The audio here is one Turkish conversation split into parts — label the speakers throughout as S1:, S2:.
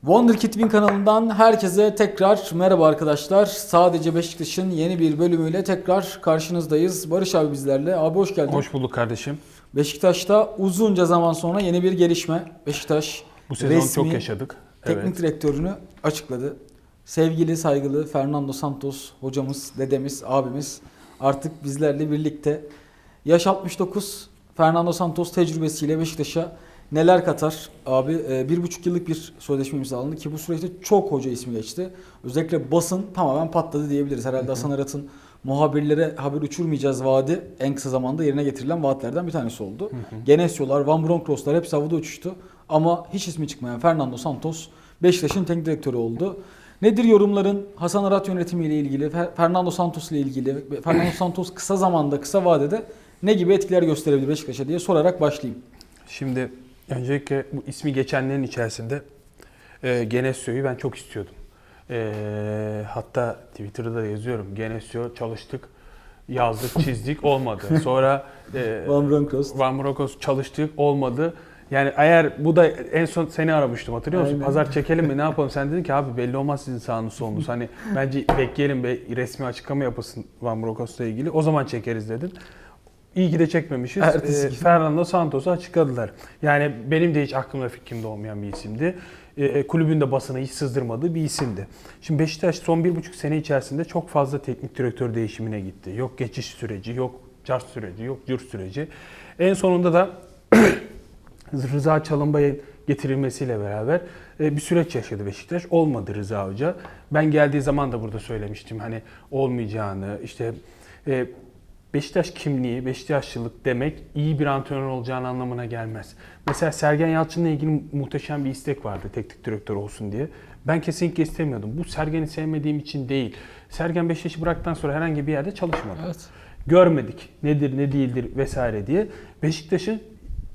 S1: Wonderkid Win kanalından herkese tekrar merhaba arkadaşlar. Sadece Beşiktaş'ın yeni bir bölümüyle tekrar karşınızdayız. Barış abi bizlerle. Abi hoş geldin.
S2: Hoş bulduk kardeşim.
S1: Beşiktaş'ta uzunca zaman sonra yeni bir gelişme. Beşiktaş
S2: Bu sezon
S1: resmi
S2: çok yaşadık.
S1: teknik
S2: Evet.
S1: direktörünü açıkladı. Sevgili, saygılı Fernando Santos hocamız, dedemiz, abimiz artık bizlerle birlikte. Yaş 69. Fernando Santos tecrübesiyle Beşiktaş'a neler katar? Abi e, bir buçuk yıllık bir sözleşme imzalandı ki bu süreçte çok hoca ismi geçti. Özellikle basın tamamen patladı diyebiliriz. Herhalde Hasan Arat'ın muhabirlere haber uçurmayacağız vaadi en kısa zamanda yerine getirilen vaatlerden bir tanesi oldu. Genesyo'lar, Van Bronckhorst'lar hepsi havada uçuştu. Ama hiç ismi çıkmayan Fernando Santos Beşiktaş'ın teknik direktörü oldu. Nedir yorumların Hasan Arat yönetimiyle ilgili, Fer- Fernando Santos ile ilgili, Fernando Santos kısa zamanda, kısa vadede ne gibi etkiler gösterebilir Beşiktaş'a diye sorarak başlayayım.
S2: Şimdi öncelikle bu ismi geçenlerin içerisinde e, Genesio'yu ben çok istiyordum. E, hatta Twitter'da da yazıyorum. Genesio çalıştık, yazdık, çizdik olmadı. Sonra e,
S1: Van Bronckhorst.
S2: Van Bronckhorst çalıştık olmadı. Yani eğer bu da en son seni aramıştım hatırlıyor musun?
S1: Aynen.
S2: Pazar çekelim mi ne yapalım? Sen dedin ki abi belli olmaz sizin sağınız solunuz. Hani bence bekleyelim be resmi açıklama yapasın Van Bronckhorst'la ilgili. O zaman çekeriz dedin. İyi ki de çekmemişiz.
S1: Ertesi gün.
S2: Fernando Santos'u açıkladılar. Yani benim de hiç aklımda fikrimde olmayan bir isimdi. Ee, kulübün de basına hiç sızdırmadığı bir isimdi. Şimdi Beşiktaş son bir buçuk sene içerisinde çok fazla teknik direktör değişimine gitti. Yok geçiş süreci, yok car süreci, yok cür süreci. En sonunda da Rıza Çalınbay'ın getirilmesiyle beraber e, bir süreç yaşadı Beşiktaş. Olmadı Rıza Hoca. Ben geldiği zaman da burada söylemiştim hani olmayacağını, işte e, Beşiktaş kimliği, Beşiktaşlılık demek iyi bir antrenör olacağını anlamına gelmez. Mesela Sergen Yalçın'la ilgili muhteşem bir istek vardı teknik direktör olsun diye. Ben kesinlikle istemiyordum. Bu Sergen'i sevmediğim için değil. Sergen Beşiktaş'ı bıraktıktan sonra herhangi bir yerde çalışmadı
S1: Evet.
S2: görmedik nedir ne değildir vesaire diye Beşiktaş'ın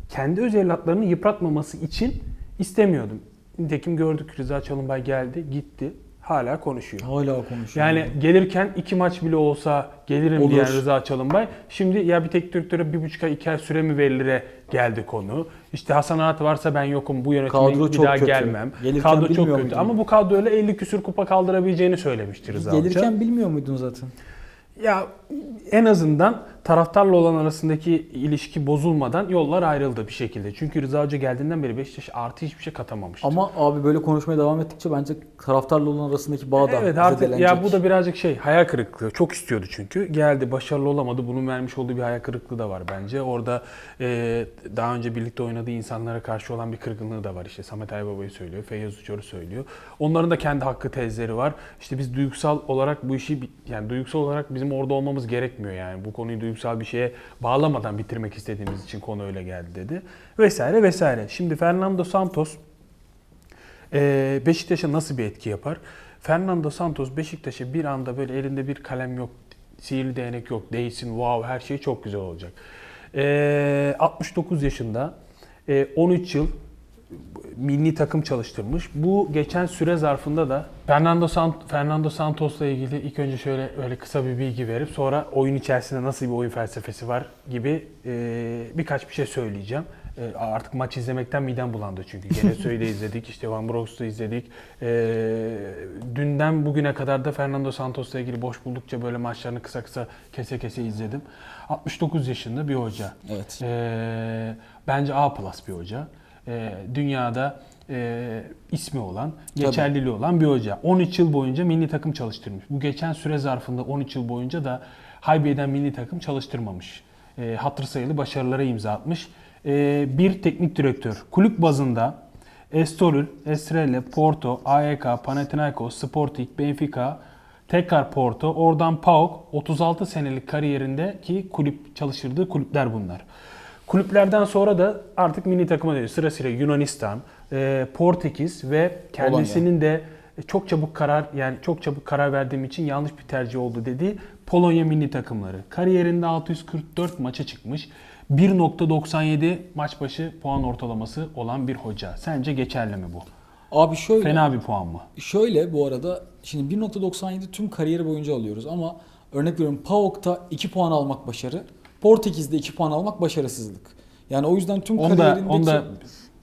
S2: kendi öz evlatlarını yıpratmaması için istemiyordum. Nitekim gördük Rıza Çalınbay geldi gitti hala konuşuyor.
S1: Hala konuşuyor.
S2: Yani gelirken iki maç bile olsa gelirim
S1: Olur.
S2: diyen Rıza Çalınbay. Şimdi ya bir teknik direktöre bir buçuk ay iki ay süre mi verilire geldi konu. İşte Hasan Arat varsa ben yokum bu yönetime
S1: Kadro
S2: bir
S1: çok
S2: daha
S1: kötü.
S2: gelmem.
S1: Gelirken
S2: kadro çok kötü
S1: muydun?
S2: ama bu kadroyla 50 küsür kupa kaldırabileceğini söylemişti Rıza Hoca.
S1: Gelirken bilmiyor muydun zaten?
S2: Ya en azından taraftarla olan arasındaki ilişki bozulmadan yollar ayrıldı bir şekilde. Çünkü Rıza Hoca geldiğinden beri Beşiktaş artı hiçbir şey katamamıştı.
S1: Ama abi böyle konuşmaya devam ettikçe bence taraftarla olan arasındaki bağ da
S2: Evet artık ya bu da birazcık şey hayal kırıklığı. Çok istiyordu çünkü. Geldi başarılı olamadı. Bunun vermiş olduğu bir hayal kırıklığı da var bence. Orada e, daha önce birlikte oynadığı insanlara karşı olan bir kırgınlığı da var. İşte Samet Aybaba'yı söylüyor. Feyyaz Uçar'ı söylüyor. Onların da kendi hakkı tezleri var. İşte biz duygusal olarak bu işi yani duygusal olarak bizim orada olmamız gerekmiyor yani. Bu konuyu duygusal bir şeye bağlamadan bitirmek istediğimiz için konu öyle geldi dedi. Vesaire vesaire. Şimdi Fernando Santos ee, Beşiktaş'a nasıl bir etki yapar? Fernando Santos Beşiktaş'a bir anda böyle elinde bir kalem yok, sihirli değnek yok, değilsin, wow her şey çok güzel olacak. Ee, 69 yaşında, e, 13 yıl milli takım çalıştırmış. Bu geçen süre zarfında da Fernando Sant Fernando Santos'la ilgili ilk önce şöyle öyle kısa bir bilgi verip sonra oyun içerisinde nasıl bir oyun felsefesi var gibi e, birkaç bir şey söyleyeceğim. E, artık maç izlemekten midem bulandı çünkü. Genesoy'u da izledik, işte Van Brox'u izledik. E, dünden bugüne kadar da Fernando Santos'la ilgili boş buldukça böyle maçlarını kısa kısa kese kese izledim. 69 yaşında bir hoca.
S1: Evet.
S2: E, bence A plus bir hoca. E, dünyada e, ismi olan, geçerliliği olan bir hoca. 13 yıl boyunca milli takım çalıştırmış. Bu geçen süre zarfında 13 yıl boyunca da Haybiye'den milli takım çalıştırmamış. E, hatır sayılı başarılara imza atmış. E, bir teknik direktör. Kulüp bazında Estoril, Estrella, Porto, AEK, Panathinaikos, Sporting, Benfica, tekrar Porto, oradan PAOK 36 senelik kariyerindeki kulüp çalıştırdığı kulüpler bunlar. Kulüplerden sonra da artık milli takıma dönüyor. Sırasıyla Yunanistan, e, Portekiz ve kendisinin de çok çabuk karar yani çok çabuk karar verdiğim için yanlış bir tercih oldu dediği Polonya milli takımları. Kariyerinde 644 maça çıkmış. 1.97 maç başı puan ortalaması olan bir hoca. Sence geçerli mi bu?
S1: Abi şöyle.
S2: Fena bir puan mı?
S1: Şöyle bu arada şimdi 1.97 tüm kariyeri boyunca alıyoruz ama örnek veriyorum PAOK'ta 2 puan almak başarı, Portekiz'de 2 puan almak başarısızlık. Yani o yüzden tüm
S2: Onu da, onu da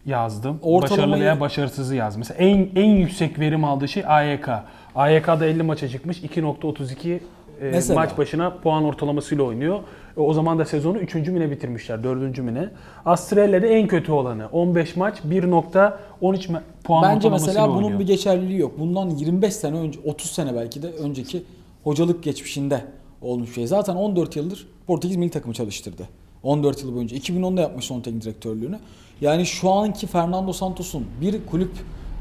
S2: yazdım.
S1: Ortalamayı-
S2: Başarılı veya başarısızı yazdım. Mesela en en yüksek verim aldığı şey AYK. AYK'da 50 maça çıkmış. 2.32 e,
S1: Mesela.
S2: maç başına puan ortalamasıyla oynuyor. E, o zaman da sezonu 3. mine bitirmişler. 4. mine. Astrelle'de en kötü olanı. 15 maç 1.13 me- puan
S1: Bence
S2: ortalamasıyla
S1: mesela bunun
S2: oynuyor.
S1: bir geçerliliği yok. Bundan 25 sene önce, 30 sene belki de önceki hocalık geçmişinde olmuş şey. Zaten 14 yıldır Portekiz milli takımı çalıştırdı. 14 yıl boyunca. 2010'da yapmış son teknik direktörlüğünü. Yani şu anki Fernando Santos'un bir kulüp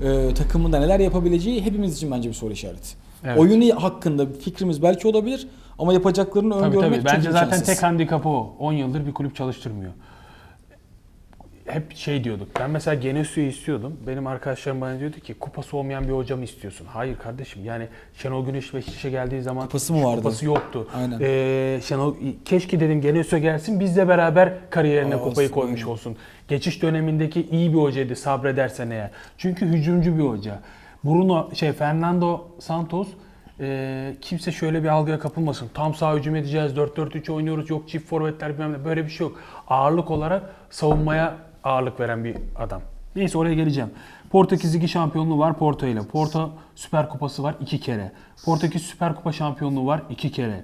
S1: e, takımında neler yapabileceği hepimiz için bence bir soru işareti.
S2: Evet.
S1: Oyunu hakkında bir fikrimiz belki olabilir ama yapacaklarını
S2: Tabii
S1: öngörmek
S2: tabii.
S1: çok
S2: Bence zaten
S1: imkansız.
S2: tek handikapı o. 10 yıldır bir kulüp çalıştırmıyor. Hep şey diyorduk. Ben mesela Genesio'yu istiyordum. Benim arkadaşlarım bana diyordu ki kupası olmayan bir hoca mı istiyorsun? Hayır kardeşim. Yani Şenol Güneş Beşiktaş'a geldiği zaman
S1: Kupası mı vardı?
S2: Kupası yoktu.
S1: Aynen.
S2: Ee, Şenol keşke dedim Genesio gelsin bizle beraber kariyerine
S1: Aa,
S2: kupayı
S1: aslında
S2: koymuş
S1: aynen.
S2: olsun. Geçiş dönemindeki iyi bir hocaydı sabredersen eğer. Çünkü hücumcu bir hoca. Bruno şey Fernando Santos e, kimse şöyle bir algıya kapılmasın. Tam sağ hücum edeceğiz, 4-4-3 oynuyoruz, yok çift forvetler bilmem ne. Böyle bir şey yok. Ağırlık olarak savunmaya ağırlık veren bir adam. Neyse oraya geleceğim. Portekiz Ligi şampiyonluğu var Porto ile. Porto Süper Kupası var iki kere. Portekiz Süper Kupa şampiyonluğu var iki kere.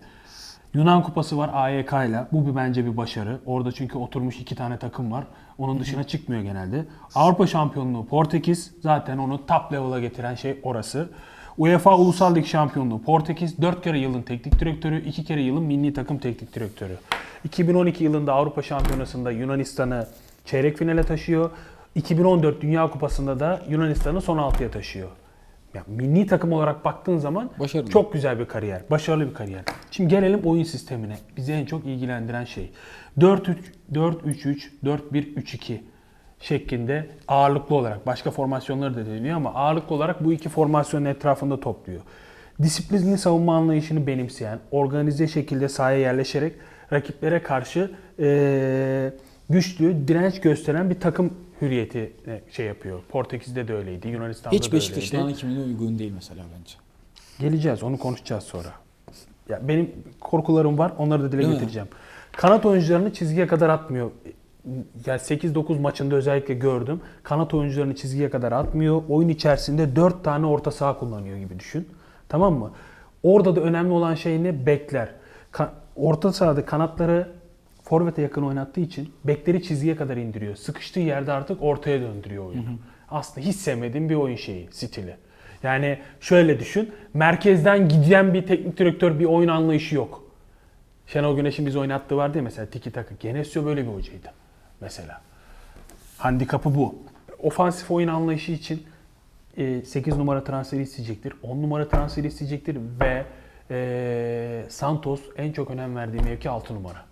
S2: Yunan Kupası var AYK ile. Bu bir bence bir başarı. Orada çünkü oturmuş iki tane takım var. Onun dışına çıkmıyor genelde. Avrupa Şampiyonluğu Portekiz zaten onu top level'a getiren şey orası. UEFA Ulusal Lig Şampiyonluğu Portekiz 4 kere yılın teknik direktörü, 2 kere yılın milli takım teknik direktörü. 2012 yılında Avrupa Şampiyonası'nda Yunanistan'ı çeyrek finale taşıyor. 2014 Dünya Kupası'nda da Yunanistan'ı son altıya taşıyor. Ya milli takım olarak baktığın zaman
S1: Başarılı.
S2: çok güzel bir kariyer, başarılı bir kariyer. Şimdi gelelim oyun sistemine. Bizi en çok ilgilendiren şey. 4-3, 4-3-3, 4-1-3-2 şeklinde ağırlıklı olarak, başka formasyonları da deniyor ama ağırlıklı olarak bu iki formasyonun etrafında topluyor. Disiplinli savunma anlayışını benimseyen, organize şekilde sahaya yerleşerek rakiplere karşı eee, güçlü, direnç gösteren bir takım hürriyeti e, şey yapıyor. Portekiz'de de öyleydi, Yunanistan'da
S1: Hiç
S2: da
S1: Beşiktaş'ın
S2: öyleydi.
S1: ana kimliğine uygun değil mesela bence.
S2: Geleceğiz, onu konuşacağız sonra. Ya benim korkularım var, onları da dile
S1: Değil mi?
S2: getireceğim. Kanat oyuncularını çizgiye kadar atmıyor. Ya 8-9 maçında özellikle gördüm. Kanat oyuncularını çizgiye kadar atmıyor. Oyun içerisinde 4 tane orta saha kullanıyor gibi düşün. Tamam mı? Orada da önemli olan şey ne? Bekler. Ka- orta sahada kanatları forvete yakın oynattığı için bekleri çizgiye kadar indiriyor. Sıkıştığı yerde artık ortaya döndürüyor oyunu. Aslında hiç sevmediğim bir oyun şeyi, stili. Yani şöyle düşün. Merkezden giden bir teknik direktör bir oyun anlayışı yok. Şenol Güneş'in biz oynattığı vardı ya mesela tiki taka. Genesio böyle bir hocaydı mesela. Handikapı bu. Ofansif oyun anlayışı için 8 numara transferi isteyecektir. 10 numara transferi isteyecektir ve e, Santos en çok önem verdiği mevki 6 numara.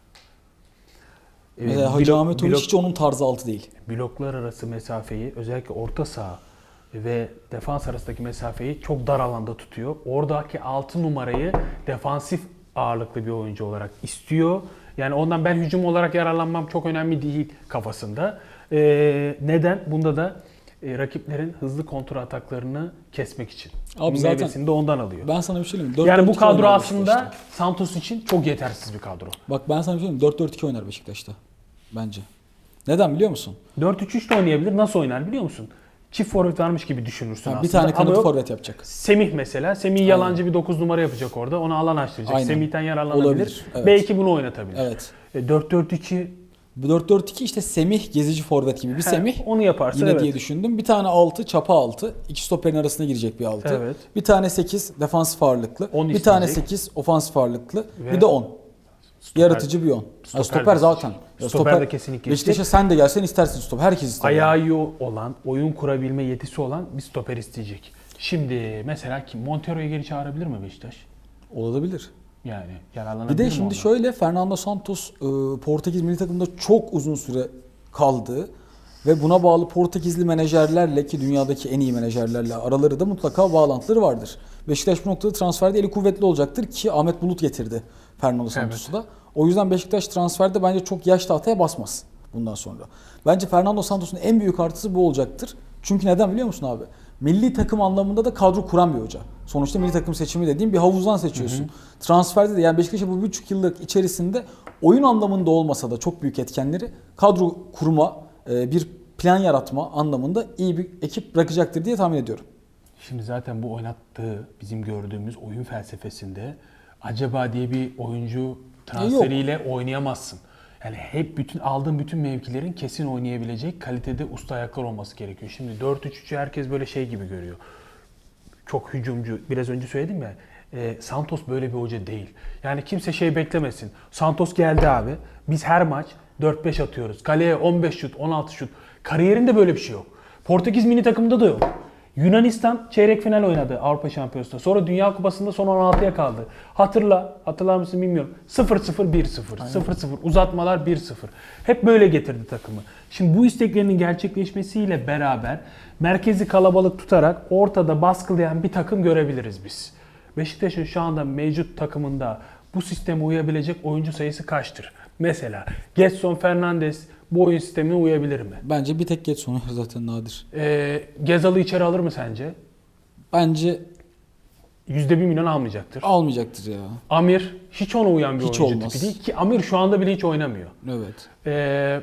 S1: Mesela Hacı
S2: blok-
S1: Ahmet
S2: blok-
S1: hiç onun tarzı altı değil.
S2: bloklar arası mesafeyi özellikle orta saha ve defans arasındaki mesafeyi çok dar alanda tutuyor. Oradaki 6 numarayı defansif ağırlıklı bir oyuncu olarak istiyor. Yani ondan ben hücum olarak yararlanmam çok önemli değil kafasında. Ee, neden? Bunda da e, rakiplerin hızlı kontra ataklarını kesmek için.
S1: Abi zaten-
S2: meyvesini de ondan alıyor.
S1: Ben sana bir şey söyleyeyim. mi?
S2: yani bu
S1: 4-4-2
S2: kadro aslında
S1: Beşiktaş'ta.
S2: Santos için çok yetersiz bir kadro.
S1: Bak ben sana bir şey söyleyeyim. mi? 4-4-2 oynar Beşiktaş'ta. Bence. Neden biliyor musun?
S2: 4-3-3 de oynayabilir. Nasıl oynar biliyor musun? Çift forvet varmış gibi düşünürsün
S1: Ha,
S2: aslında.
S1: bir tane
S2: yok.
S1: forvet yapacak.
S2: Semih mesela. Semih yalancı bir 9 numara yapacak orada. Ona alan açtıracak.
S1: Aynen.
S2: Semih'ten yararlanabilir.
S1: Olabilir, evet.
S2: Belki bunu oynatabilir.
S1: Evet.
S2: E, 4-4-2
S1: Bu 4-4-2 işte Semih gezici forvet gibi. Bir
S2: he,
S1: Semih
S2: onu yaparsa
S1: yine
S2: evet.
S1: diye düşündüm. Bir tane 6 çapa 6. iki stoperin arasına girecek bir 6.
S2: Evet.
S1: Bir tane 8 defansif ağırlıklı. Bir tane
S2: isteyecek.
S1: 8 ofansif ağırlıklı.
S2: Ve
S1: bir de 10. Yaratıcı bir 10.
S2: Stoper
S1: Stoper,
S2: de-
S1: zaten. Ya
S2: stoper de kesinlikle
S1: Beşiktaş'a sen de gelsen istersin stop. Herkes ister.
S2: Ayağı iyi olan, oyun kurabilme yetisi olan bir stoper isteyecek. Şimdi mesela kim? Montero'yu geri çağırabilir mi Beşiktaş?
S1: Olabilir.
S2: Yani yararlanabilir
S1: Bir de
S2: mi
S1: şimdi
S2: ondan?
S1: şöyle Fernando Santos e, Portekiz milli takımında çok uzun süre kaldı ve buna bağlı Portekizli menajerlerle ki dünyadaki en iyi menajerlerle araları da mutlaka bağlantıları vardır. Beşiktaş bu noktada transferde eli kuvvetli olacaktır ki Ahmet Bulut getirdi Fernando Santos'u da. O yüzden Beşiktaş transferde bence çok yaş tahtaya basmaz bundan sonra. Bence Fernando Santos'un en büyük artısı bu olacaktır. Çünkü neden biliyor musun abi? Milli takım anlamında da kadro kuran bir hoca. Sonuçta milli takım seçimi dediğim bir havuzdan seçiyorsun. Transferde de yani Beşiktaş'a bu buçuk yıllık içerisinde oyun anlamında olmasa da çok büyük etkenleri kadro kurma, e, bir plan yaratma anlamında iyi bir ekip bırakacaktır diye tahmin ediyorum.
S2: Şimdi zaten bu oynattığı bizim gördüğümüz oyun felsefesinde acaba diye bir oyuncu transferiyle oynayamazsın. Yani hep bütün aldığın bütün mevkilerin kesin oynayabilecek kalitede usta ayaklar olması gerekiyor. Şimdi 4-3-3'ü herkes böyle şey gibi görüyor. Çok hücumcu. Biraz önce söyledim ya. e, Santos böyle bir hoca değil. Yani kimse şey beklemesin. Santos geldi abi. Biz her maç 4-5 atıyoruz. Kaleye 15 şut, 16 şut. Kariyerinde böyle bir şey yok. Portekiz mini takımında da yok. Yunanistan çeyrek final oynadı Avrupa Şampiyonası'nda. Sonra Dünya Kupası'nda son 16'ya kaldı. Hatırla, hatırlar mısın bilmiyorum. 0-0, 1-0, 0-0, uzatmalar 1-0. Hep böyle getirdi takımı. Şimdi bu isteklerinin gerçekleşmesiyle beraber merkezi kalabalık tutarak ortada baskılayan bir takım görebiliriz biz. Beşiktaş'ın şu anda mevcut takımında bu sisteme uyabilecek oyuncu sayısı kaçtır? Mesela Getson Fernandes bu oyun sistemine uyabilir mi?
S1: Bence bir tek Getson zaten nadir.
S2: Ee, Gezal'ı içeri alır mı sence?
S1: Bence
S2: %1 milyon almayacaktır.
S1: almayacaktır ya.
S2: Amir hiç ona uyan bir
S1: Hiç
S2: oyuncu
S1: olmaz.
S2: tipi değil ki Amir şu anda bile hiç oynamıyor.
S1: Evet.
S2: Ee,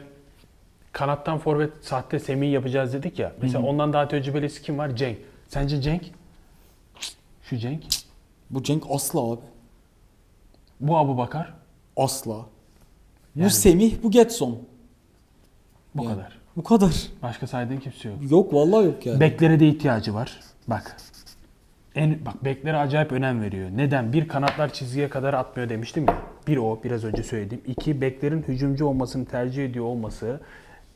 S2: kanattan forvet sahte Semih yapacağız dedik ya. Mesela ondan daha tecrübelisi kim var? Cenk. Sence Cenk? Şu Cenk.
S1: Bu Cenk asla abi.
S2: Bu Abu Bakar.
S1: Asla. Bu
S2: Yani-
S1: Semih, bu Getson.
S2: Bu
S1: Yani.
S2: kadar.
S1: Bu kadar.
S2: Başka saydığın kimse yok.
S1: Yok vallahi yok yani.
S2: Beklere de ihtiyacı var. Bak. En bak beklere acayip önem veriyor. Neden? Bir kanatlar çizgiye kadar atmıyor demiştim ya. Bir o biraz önce söylediğim. İki beklerin hücumcu olmasını tercih ediyor olması.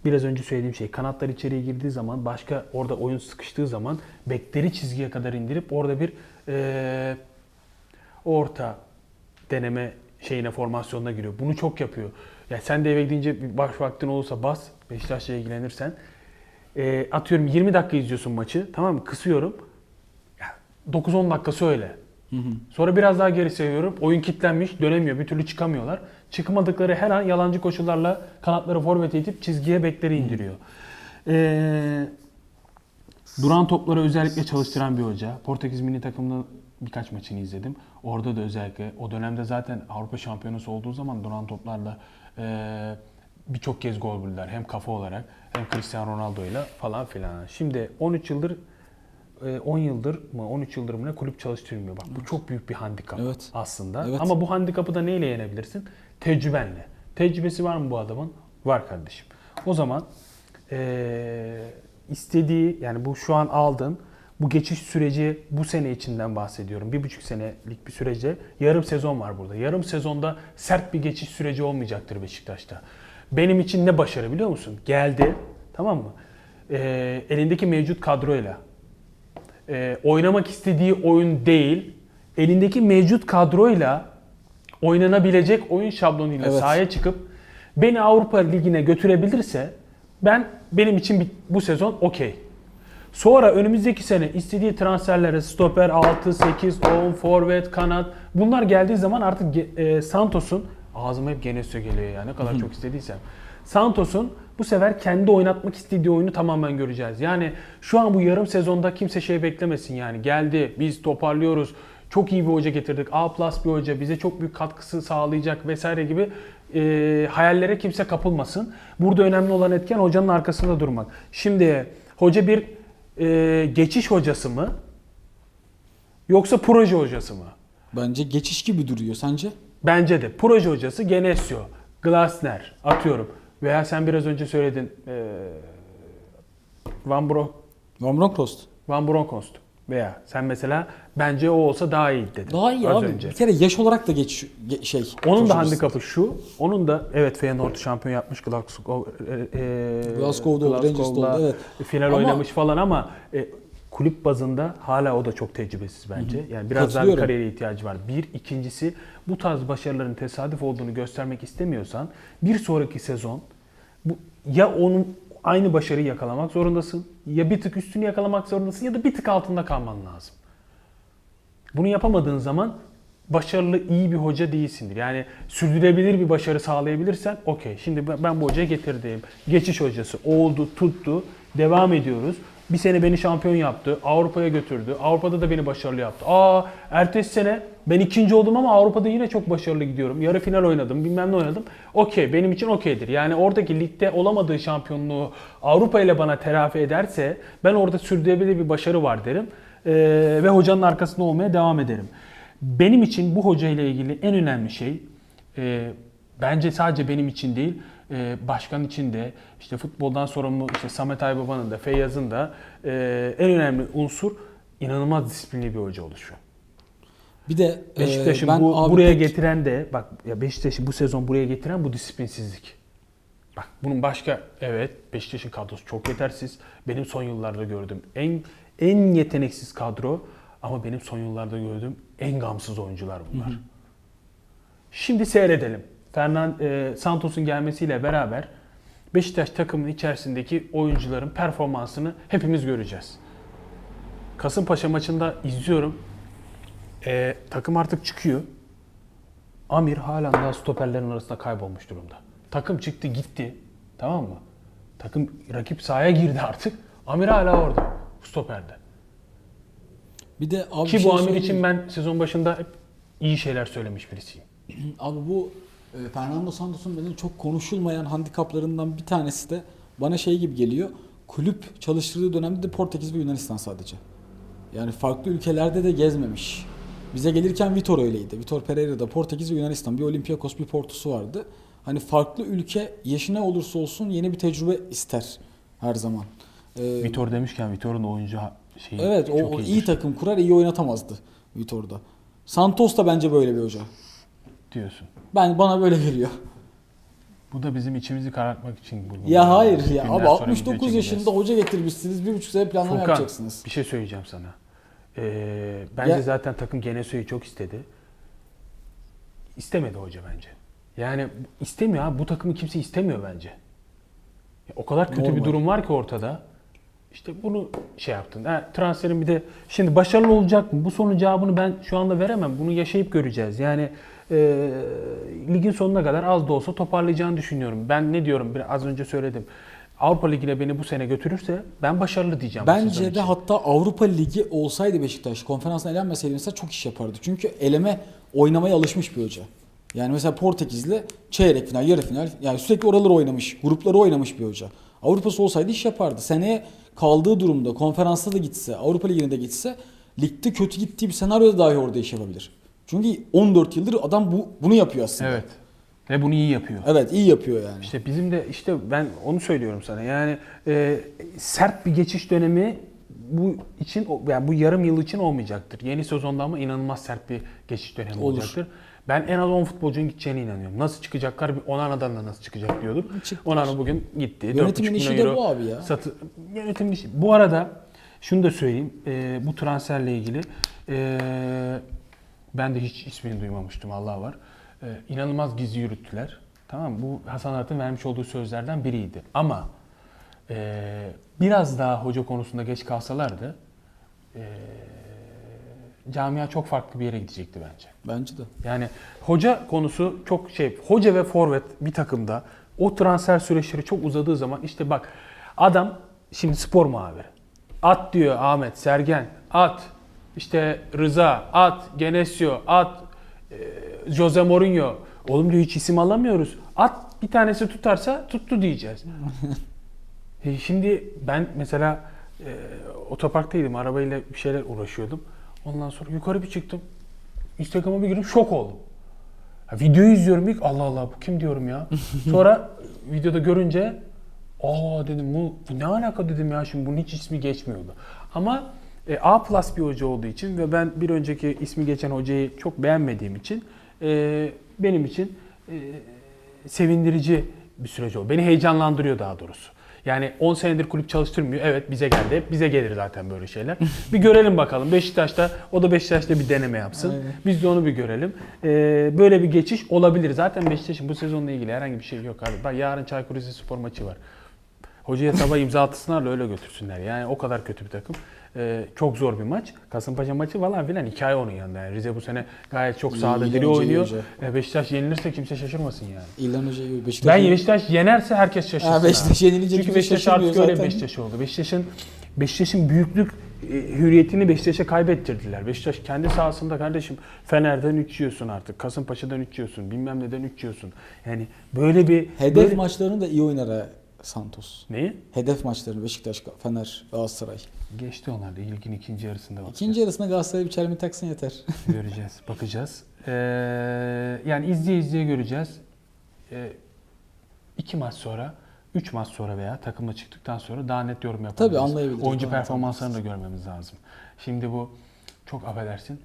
S2: Biraz önce söylediğim şey. Kanatlar içeriye girdiği zaman başka orada oyun sıkıştığı zaman bekleri çizgiye kadar indirip orada bir eee, orta deneme şeyine formasyonuna giriyor. Bunu çok yapıyor. Ya sen de eve gidince bir baş vaktin olursa bas. Beşiktaş'la ilgilenirsen. Ee, atıyorum 20 dakika izliyorsun maçı. Tamam mı? Kısıyorum. Ya 9-10 dakikası öyle. Sonra biraz daha geri seviyorum. Oyun kilitlenmiş. Dönemiyor. Bir türlü çıkamıyorlar. Çıkmadıkları her an yalancı koşullarla kanatları forvet edip çizgiye bekleri indiriyor. Ee, Duran topları özellikle çalıştıran bir hoca. Portekiz milli takımında birkaç maçını izledim. Orada da özellikle o dönemde zaten Avrupa şampiyonası olduğu zaman duran toplarla e, birçok kez gol buldular. Hem kafa olarak hem Cristiano Ronaldo'yla falan filan. Şimdi 13 yıldır e, 10 yıldır mı 13 yıldır mı ne kulüp çalıştırmıyor. Bak bu çok büyük bir handikap
S1: Evet.
S2: aslında.
S1: Evet.
S2: Ama bu handikapı da neyle yenebilirsin? Tecrübenle. Tecrübesi var mı bu adamın? Var kardeşim. O zaman eee, istediği yani bu şu an aldığın bu geçiş süreci bu sene içinden bahsediyorum. Bir buçuk senelik bir sürece yarım sezon var burada. Yarım sezonda sert bir geçiş süreci olmayacaktır Beşiktaş'ta. Benim için ne başarı biliyor musun? Geldi tamam mı? Eee, elindeki mevcut kadroyla e, oynamak istediği oyun değil, elindeki mevcut kadroyla oynanabilecek oyun şablonuyla
S1: Evet.
S2: sahaya çıkıp beni Avrupa Ligi'ne götürebilirse ben benim için bu sezon okey. Sonra önümüzdeki sene istediği transferlere stoper 6, 8, 10, forvet, kanat bunlar geldiği zaman artık e, Santos'un ağzıma hep Genesio geliyor ya ne kadar çok istediysem. Santos'un bu sefer kendi oynatmak istediği oyunu tamamen göreceğiz. Yani şu an bu yarım sezonda kimse şey beklemesin yani. Geldi biz toparlıyoruz. Çok iyi bir hoca getirdik. A plus bir hoca bize çok büyük katkısı sağlayacak vesaire gibi e, hayallere kimse kapılmasın. Burada önemli olan etken hocanın arkasında durmak. Şimdi hoca bir e, geçiş hocası mı? Yoksa proje hocası mı?
S1: Bence geçiş gibi duruyor. Sence?
S2: Bence de. Proje hocası Genesio, Glasner atıyorum. Veya sen biraz önce söyledin e, Van, Bro,
S1: Van Bronckhorst.
S2: Van Bronckhorst. Veya sen mesela bence o olsa daha iyi dedin.
S1: Daha iyi
S2: az
S1: abi.
S2: önce.
S1: Bir kere yaş olarak da geç ge- şey.
S2: Onun da handikapı şu. Onun da evet Feyenoord şampiyon yapmış Glasgow, e, e,
S1: Glasgow'da Rangers'da
S2: Glasgow'da
S1: oldu, evet.
S2: Final
S1: Ama-
S2: oynamış falan ama e, kulüp bazında hala o da çok tecrübesiz bence. Yani biraz daha bir kariyere ihtiyacı var. Bir, ikincisi bu tarz başarıların tesadüf olduğunu göstermek istemiyorsan bir sonraki sezon bu ya onun aynı başarıyı yakalamak zorundasın ya bir tık üstünü yakalamak zorundasın ya da bir tık altında kalman lazım. Bunu yapamadığın zaman başarılı iyi bir hoca değilsindir. Yani sürdürülebilir bir başarı sağlayabilirsen okey. Şimdi ben- bu hocaya getirdiğim geçiş hocası oldu, tuttu, devam ediyoruz. Bir sene beni şampiyon yaptı, Avrupa'ya götürdü. Avrupa'da da beni başarılı yaptı. Aa, ertesi sene Ben ikinci oldum ama Avrupa'da yine çok başarılı gidiyorum. Yarı final oynadım, bilmem ne oynadım. Okey, benim için okeydir. Yani oradaki ligde olamadığı şampiyonluğu Avrupa ile bana telafi ederse ben orada sürdürülebilir bir başarı var derim. Ee, ve hocanın arkasında olmaya devam ederim. Benim için bu hoca ile ilgili en önemli şey e, bence sadece benim için değil, e, başkan için de, işte futboldan sorumlu işte Samet Aybaba'nın da, Feyyaz'ın da e, en önemli unsur inanılmaz disiplinli bir hoca oluşu.
S1: Bir de e,
S2: Beşiktaş'ı
S1: ben
S2: bu, buraya
S1: pek-
S2: getiren de bak ya Beşiktaş'ı bu sezon buraya getiren bu disiplinsizlik. Bak bunun başka evet Beşiktaş'ın kadrosu çok yetersiz. Benim son yıllarda gördüğüm en en yeteneksiz kadro ama benim son yıllarda gördüğüm en gamsız oyuncular bunlar. Şimdi seyredelim. Fernan e, Santos'un gelmesiyle beraber Beşiktaş takımının içerisindeki oyuncuların performansını hepimiz göreceğiz. Kasımpaşa maçında izliyorum. E, takım artık çıkıyor. Amir halen daha stoperlerin arasında kaybolmuş durumda. Takım çıktı gitti. Tamam mı? Takım rakip sahaya girdi artık. Amir hala orada. Stoperde.
S1: bir de abi
S2: Ki
S1: şey
S2: bu Amir için ben sezon başında hep iyi şeyler söylemiş birisiyim.
S1: Abi bu Fernando Santos'un benim çok konuşulmayan handikaplarından bir tanesi de bana şey gibi geliyor. Kulüp çalıştırdığı dönemde de Portekiz ve Yunanistan sadece. Yani farklı ülkelerde de gezmemiş. Bize gelirken Vitor öyleydi. Vitor Pereira'da Portekiz ve Yunanistan. Bir Olympiakos bir Porto'su vardı. Hani farklı ülke yaşı ne olursa olsun yeni bir tecrübe ister her zaman. Ee,
S2: Vitor demişken Vitor'un oyuncu şeyi
S1: Evet o,
S2: çok
S1: o
S2: iyidir.
S1: iyi takım kurar iyi oynatamazdı Vitor'da. Santos da bence böyle bir hoca.
S2: Diyorsun.
S1: Ben bana böyle geliyor.
S2: Bu da bizim içimizi karartmak için. bu-
S1: Ya hayır ya abi
S2: sonra
S1: 69
S2: video çekeceğiz.
S1: yaşında hoca getirmişsiniz. Bir buçuk sene planlama
S2: Furkan,
S1: yapacaksınız.
S2: bir şey söyleyeceğim sana. Ee, bence
S1: Ya-
S2: zaten takım Genesio'yu çok istedi. İstemedi hoca bence. Yani istemiyor abi. Bu takımı kimse istemiyor bence. Ya o kadar kötü
S1: Normal.
S2: bir durum var ki ortada. İşte bunu şey yaptın. Ha, transferin bir de şimdi başarılı olacak mı? Bu sorunun cevabını ben şu anda veremem. Bunu yaşayıp göreceğiz. Yani e, ligin sonuna kadar az da olsa toparlayacağını düşünüyorum. Ben ne diyorum? Az önce söyledim. Avrupa Ligi'ne beni bu sene götürürse ben başarılı diyeceğim.
S1: Bence de hatta Avrupa Ligi olsaydı Beşiktaş konferansına elenmeseydi mesela çok iş yapardı. Çünkü eleme oynamaya alışmış bir hoca. Yani mesela Portekiz'le çeyrek final, yarı final yani sürekli oraları oynamış, grupları oynamış bir hoca. Avrupa'sı olsaydı iş yapardı. Seneye kaldığı durumda konferansta da gitse, Avrupa Ligi'ne de gitse ligde kötü gittiği bir senaryoda dahi orada iş yapabilir. Çünkü 14 yıldır adam bu bunu yapıyor aslında.
S2: Evet. Ve bunu iyi yapıyor.
S1: Evet iyi yapıyor yani.
S2: İşte bizim de işte ben onu söylüyorum sana. Yani e, sert bir geçiş dönemi bu için yani bu yarım yıl için olmayacaktır. Yeni sezonda ama inanılmaz sert bir geçiş dönemi
S1: Olur.
S2: olacaktır. Ben en az 10 futbolcunun gideceğine inanıyorum. Nasıl çıkacaklar? Bir Onana'dan da nasıl çıkacak diyordum.
S1: Çıktılar.
S2: Onana bugün gitti.
S1: Yönetimin
S2: 4,5
S1: işi de bu abi ya.
S2: Satı, yönetimin işi. Bu arada şunu da söyleyeyim. e, bu transferle ilgili e, ben de hiç ismini duymamıştım Allah var. E, inanılmaz gizli yürüttüler. Tamam? Bu Hasan Arat'ın vermiş olduğu sözlerden biriydi. Ama e, biraz daha hoca konusunda geç kalsalardı e, camia çok farklı bir yere gidecekti bence.
S1: Bence de.
S2: Yani hoca konusu çok şey, hoca ve forvet bir takımda o transfer süreçleri çok uzadığı zaman işte bak adam şimdi spor muhabiri. At diyor Ahmet, Sergen, at. İşte Rıza, at. Genesio, at. e, Jose Mourinho. Oğlum diyor hiç isim alamıyoruz. At bir tanesi tutarsa tuttu diyeceğiz. E, Şimdi ben mesela e, otoparktaydım. Arabayla bir şeyler uğraşıyordum. Ondan sonra yukarı bir çıktım. Instagram'a bir girdim şok oldum. Ha, videoyu izliyorum ilk Allah Allah bu kim diyorum ya. Sonra videoda görünce aa dedim bu, bu ne alaka dedim ya şimdi bunun hiç ismi geçmiyordu. Ama e, A plus bir hoca olduğu için ve ben bir önceki ismi geçen hocayı çok beğenmediğim için e, benim için e, sevindirici bir süreç oldu. Beni heyecanlandırıyor daha doğrusu. Yani 10 senedir kulüp çalıştırmıyor. Evet bize geldi. Hep bize gelir zaten böyle şeyler. bir görelim bakalım. Beşiktaş'ta o da Beşiktaş'ta bir deneme yapsın.
S1: Aynen.
S2: Biz de onu bir görelim. Ee, böyle bir geçiş olabilir. Zaten Beşiktaş'ın bu sezonla ilgili herhangi bir şey yok abi. Bak yarın Çaykur Rizespor maçı var. Hocaya sabah imza atsınlar öyle götürsünler. Yani o kadar kötü bir takım. Ee, çok zor bir maç. Kasımpaşa maçı falan filan hikaye onun yanında. Yani Rize bu sene gayet çok sahada diri
S1: hoca,
S2: oynuyor.
S1: hoca.
S2: Ee, Beşiktaş yenilirse kimse şaşırmasın yani.
S1: İlhan Hoca Beşiktaş.
S2: Ben Beşiktaş yenerse herkes şaşırsın.
S1: Ha, Beşiktaş
S2: abi.
S1: yenilince
S2: Çünkü
S1: kimse
S2: Beşiktaş
S1: şaşırmıyor
S2: artık öyle
S1: zaten.
S2: Beşiktaş oldu. Beşiktaş'ın Beşiktaş'ın büyüklük e, hürriyetini Beşiktaş'a kaybettirdiler. Beşiktaş kendi sahasında kardeşim Fener'den 3 yiyorsun artık. Kasımpaşa'dan 3 yiyorsun. Bilmem neden 3 yiyorsun. Yani böyle bir
S1: Hedef
S2: böyle-
S1: maçlarını da iyi oynar ha Santos.
S2: Neyi?
S1: Hedef maçlarını Beşiktaş, Fener, Galatasaray.
S2: Geçti onlar da ilgin ikinci yarısında bakacağız.
S1: İkinci yarısında Galatasaray'a bir çelme taksın yeter.
S2: göreceğiz, bakacağız. Ee, yani izleye izleye göreceğiz. Ee, iki maç sonra, üç maç sonra veya takımla çıktıktan sonra daha net yorum yapabiliriz.
S1: Tabii, anlayabiliriz.
S2: Oyuncu performanslarını da görmemiz lazım. Şimdi bu çok affedersin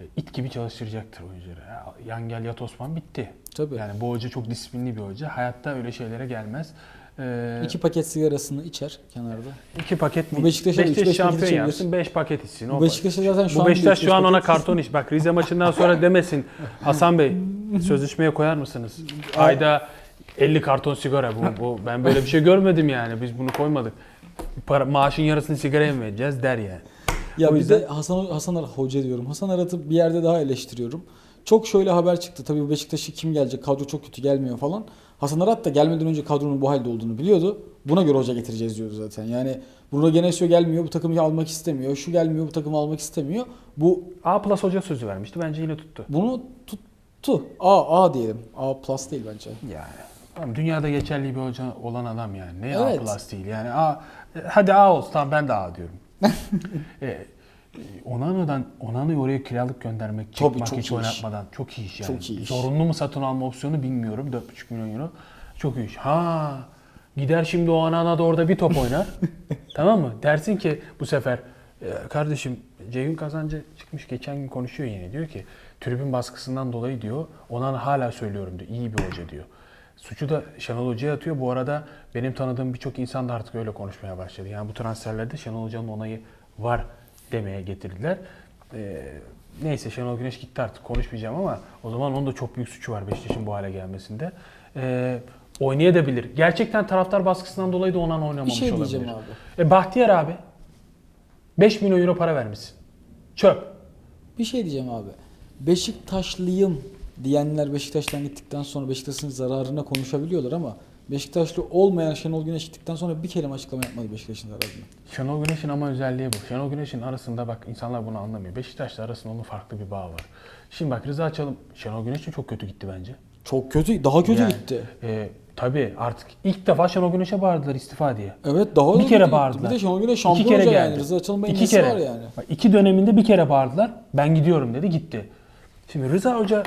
S2: e, it gibi çalıştıracaktır oyuncuları. Ya, Yan gel yat Osman bitti.
S1: Tabii.
S2: Yani bu hoca çok disiplinli bir hoca. Hayatta öyle şeylere gelmez. Ee,
S1: İki paket sigarasını içer kenarda.
S2: iki paket
S1: Bu Beşiktaş'a üç, beş paket
S2: şampiyon
S1: içebilir.
S2: yapsın. Beş paket içsin. O
S1: Bu Beşiktaş'a zaten şu
S2: bu
S1: an
S2: Beşiktaş şu an ona karton iş. Bak Rize maçından sonra demesin. Hasan Bey sözleşmeye koyar mısınız? Ayda 50 karton sigara. Bu, bu ben böyle bir şey görmedim yani. Biz bunu koymadık. Para, maaşın yarısını sigaraya mı vereceğiz der yani.
S1: Ya
S2: O
S1: bir
S2: yüzden-
S1: de Hasan Hasan hoca diyorum. Hasan Arat'ı bir yerde daha eleştiriyorum. Çok şöyle haber çıktı. Tabii Beşiktaş'ı kim gelecek? Kadro çok kötü gelmiyor falan. Hasan Arat da gelmeden önce kadronun bu halde olduğunu biliyordu. Buna göre hoca getireceğiz diyordu zaten. Yani Bruno Genesio gelmiyor, bu takımı almak istemiyor. Şu gelmiyor, bu takımı almak istemiyor. Bu
S2: A plus hoca sözü vermişti. Bence yine tuttu.
S1: bunu tuttu. A A diyelim. A plus değil bence.
S2: Yani. Tamam, dünyada geçerli bir hoca olan adam yani. Ne
S1: Evet.
S2: A plus değil yani. A, hadi A olsun tamam ben de A diyorum. e, Onano'dan Onano'yu oraya kiralık göndermek,
S1: Tabii, çok
S2: hiç
S1: iyi iş.
S2: oynatmadan çok iyi iş yani.
S1: Çok iyi iş.
S2: Zorunlu mu satın alma opsiyonu bilmiyorum. 4,5 milyon euro. Çok iyi iş. Ha gider şimdi o Onana da orada bir top oynar. tamam mı? Dersin ki bu sefer "E, kardeşim Ceyhun Kazancı çıkmış geçen gün konuşuyor yine diyor ki tribün baskısından dolayı diyor Onana hala söylüyorum diyor. iyi bir hoca diyor. Suçu da Şenol Hoca'ya atıyor. Bu arada benim tanıdığım birçok insan da artık öyle konuşmaya başladı. Yani bu transferlerde Şenol Hoca'nın onayı var demeye getirdiler. Ee, neyse Şenol Güneş gitti artık konuşmayacağım ama o zaman onun da çok büyük suçu var Beşiktaş'ın bu hale gelmesinde. Ee, oynayabilir. Gerçekten taraftar baskısından dolayı da Onan
S1: Bir
S2: oynamamış
S1: şey
S2: olabilir.
S1: diyeceğim abi.
S2: E, Bahtiyar abi 5 milyon euro para vermişsin. Çöp.
S1: Bir şey diyeceğim abi. Beşiktaşlıyım diyenler Beşiktaş'tan gittikten sonra Beşiktaş'ın zararına konuşabiliyorlar ama Beşiktaşlı olmayan Şenol Güneş gittikten sonra bir kelime açıklama yapmadı Beşiktaş'ın zararına.
S2: Şenol Güneş'in ama özelliği bu. Şenol Güneş'in arasında bak insanlar bunu anlamıyor. Beşiktaş'la arasında onun farklı bir bağ var. Şimdi bak Rıza Çalım, Şenol Güneş de çok kötü gitti bence.
S1: Çok kötü, daha kötü
S2: Yani,
S1: gitti.
S2: E, tabii artık ilk defa Şenol Güneş'e bağırdılar istifa diye.
S1: Evet daha
S2: bir kere bağırdılar.
S1: Bir de Şenol Güneş
S2: İki
S1: şampiyon
S2: kere
S1: hoca
S2: geldi.
S1: yani. Rıza Bey'in
S2: İki kere.
S1: var yani.
S2: Bak, iki döneminde bir kere bağırdılar. Ben gidiyorum dedi gitti. Şimdi Rıza Hoca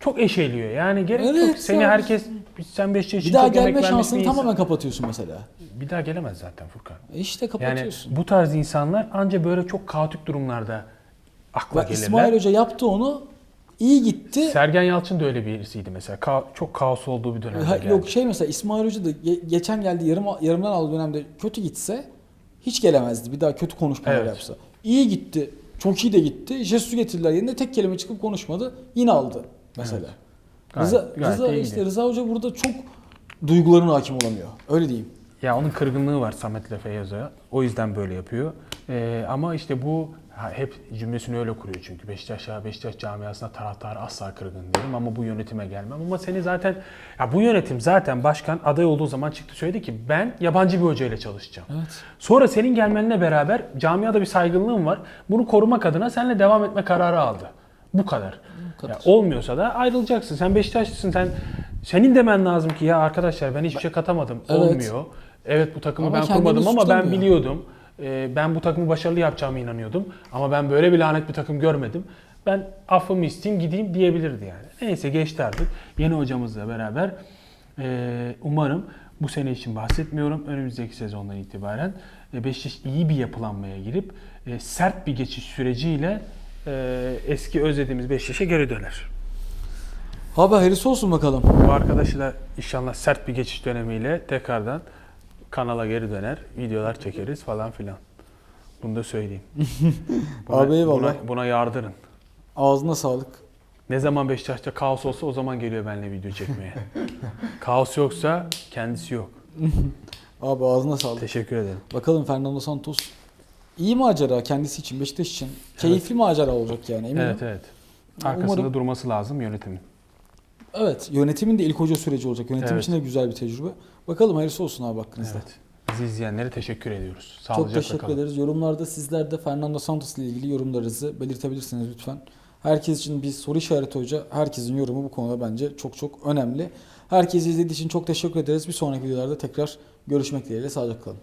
S2: çok eşeliyor. Yani gerek yok.
S1: Evet
S2: Seni
S1: ya.
S2: herkes sen 5 yaşında
S1: Bir daha
S2: çok emek
S1: gelme
S2: vermiş
S1: şansını
S2: insan.
S1: tamamen kapatıyorsun mesela.
S2: Bir daha gelemez zaten Furkan.
S1: E işte
S2: Yani
S1: kapatıyorsun.
S2: bu tarz insanlar anca böyle çok kaotik durumlarda akla
S1: Bak
S2: gelirler.
S1: İsmail Hoca yaptı onu. iyi gitti.
S2: Sergen Yalçın da öyle birisiydi mesela. Ka- çok kaos olduğu bir dönemde
S1: Ha,
S2: geldi.
S1: Yok şey mesela İsmail Hoca da ge- geçen geldi yarım yarımdan aldığı dönemde kötü gitse hiç gelemezdi. Bir daha kötü konuşmalar
S2: Evet.
S1: yapsa. İyi gitti. Çok iyi de gitti. Jesus getirdiler yerine tek kelime çıkıp konuşmadı. Yine aldı mesela.
S2: Gayet-
S1: Rıza,
S2: gayet
S1: Rıza
S2: iyiydi.
S1: işte Rıza Hoca burada çok duygularına hakim olamıyor. Öyle diyeyim.
S2: Ya onun kırgınlığı var Samet'le Feyyaz'a. O yüzden böyle yapıyor. Ee, ama işte bu ha, hep cümlesini öyle kuruyor çünkü. Beşiktaş ya Beşiktaş camiasına taraftar asla kırgın derim ama bu yönetime gelmem. Ama seni zaten ya bu yönetim zaten başkan aday olduğu zaman çıktı söyledi ki ben yabancı bir hocayla çalışacağım.
S1: Evet.
S2: Sonra senin gelmenle beraber camiada bir saygınlığın var. Bunu korumak adına seninle devam etme kararı aldı. Bu kadar. Ya olmuyorsa da ayrılacaksın. Sen Beşiktaşlısın. Sen senin demen lazım ki ya arkadaşlar ben hiçbir şey katamadım.
S1: Evet.
S2: Olmuyor. Evet bu takımı
S1: Ama
S2: ben kurmadım ama ben biliyordum. Ee, ben bu takımı başarılı yapacağıma inanıyordum. Ama ben böyle bir lanet bir takım görmedim. Ben affımı isteyeyim gideyim diyebilirdi yani. Neyse geçti artık. Yeni hocamızla beraber ee, umarım bu sene için bahsetmiyorum. Önümüzdeki sezondan itibaren e, Beşiktaş iyi bir yapılanmaya girip e, sert bir geçiş süreciyle e, eski özlediğimiz Beşiktaş'a geri döner.
S1: Abi hayırlısı olsun bakalım.
S2: Bu arkadaşı da inşallah sert bir geçiş dönemiyle tekrardan kanala geri döner. Videolar çekeriz falan filan. Bunu da söyleyeyim. Buna,
S1: Abi eyvallah.
S2: Buna, buna yardırın.
S1: Ağzına sağlık.
S2: Ne zaman Beşiktaş'ta kaos olsa o zaman geliyor benimle video çekmeye. kaos yoksa kendisi yok.
S1: Abi ağzına sağlık.
S2: Teşekkür ederim.
S1: Bakalım Fernando Santos iyi macera kendisi için, Beşiktaş için. Keyifli macera olacak yani eminim.
S2: Evet evet. Arkasında
S1: Umarım-
S2: durması lazım yönetimin.
S1: Evet, yönetimin de ilk hoca süreci olacak. Yönetim
S2: Evet.
S1: için de güzel bir tecrübe. Bakalım hayırlısı olsun abi hakkınızda.
S2: Evet. bizi izleyenlere teşekkür ediyoruz.
S1: Çok
S2: Sağlıcakla
S1: teşekkür
S2: kalın.
S1: ederiz. Yorumlarda sizler de Fernando Santos ile ilgili yorumlarınızı belirtebilirsiniz lütfen. Herkes için bir soru işareti hoca. Herkesin yorumu bu konuda bence çok çok önemli. Herkesi izlediği için çok teşekkür ederiz. Bir sonraki videolarda tekrar görüşmek dileğiyle. Sağlıcakla kalın.